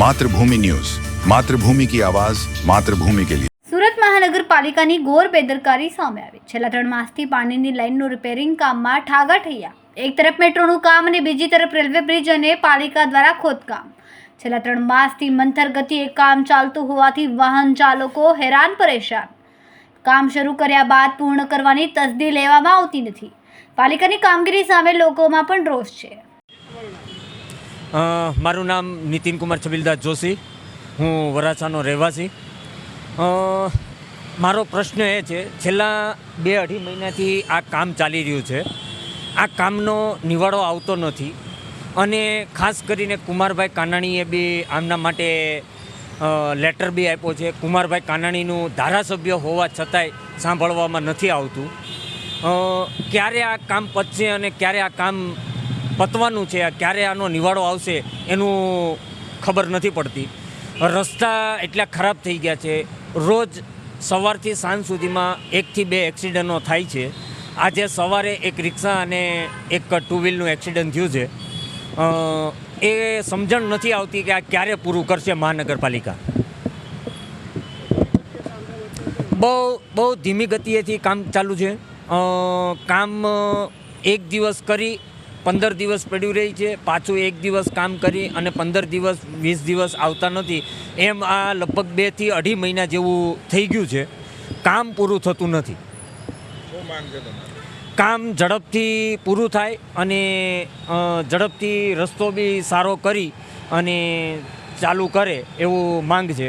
Mathrubhumi news. Mathrubhumi કી આવાજ, માતૃભૂમિ કે લીએ સુરત મહાનગરપાલિકાની ઘોર બેદરકારી સામે આવી. છેલ્લા ત્રણ માસથી પાણીની લાઇનનું રિપેરિંગ કામમાં ઠાગા ઠૈયા. એક તરફ મેટ્રોનું કામ અને બીજી તરફ રેલવે બ્રિજ અને પાલિકા દ્વારા ખોદકામ. છેલ્લા ત્રણ માસથી મંથર ગતિએ કામ ચાલતું હોવાથી વાહન ચાલકો હેરાન પરેશાન. કામ શરૂ કર્યા બાદ પૂર્ણ કરવાની તસદી લેવામાં આવતી નથી. પાલિકાની કામગીરી સામે લોકોમાં પણ રોષ છે. મારું નામ નીતિન કુમાર છબીલદાસ જોશી. હું વરાછાનો રહેવાસી. મારો પ્રશ્ન એ છે, છેલ્લા બે અઢી મહિનાથી આ કામ ચાલી રહ્યું છે. આ કામનો નિવાડો આવતો નથી અને ખાસ કરીને કુમારભાઈ કાનાણીએ બી આમના માટે લેટર બી આપ્યો છે. કુમારભાઈ કાનાણીનું ધારાસભ્ય હોવા છતાંય સાંભળવામાં નથી આવતું. ક્યારે આ કામ પચશે અને ક્યારે આ કામ પતવાનું છે ક્યારે આનો નિવાડો આવશે એનું ખબર નથી પડતી. રસ્તા એટલા ખરાબ થઈ ગયા છે. રોજ સવારથી સાંજ સુધીમાં એકથી બે એક્સિડન્ટો થાય છે. આજે સવારે એક રિક્ષા અને એક ટુ વ્હીલનું એક્સિડન્ટ થયું છે. એ સમજણ નથી આવતી કે આ ક્યારે પૂરું કરશે મહાનગરપાલિકા. બહુ બહુ ધીમી ગતિએથી કામ ચાલુ છે. કામ એક દિવસ કરી પંદર દિવસ પડ્યું રહી છે, પાછું એક દિવસ કામ કરી અને પંદર દિવસ, વીસ દિવસ આવતા નથી. એમ આ લગભગ બેથી અઢી મહિના જેવું થઈ ગયું છે. કામ પૂરું થતું નથી. કામ ઝડપથી પૂરું થાય અને ઝડપથી રસ્તો બી સારો કરી અને ચાલુ કરે એવું માંગ છે.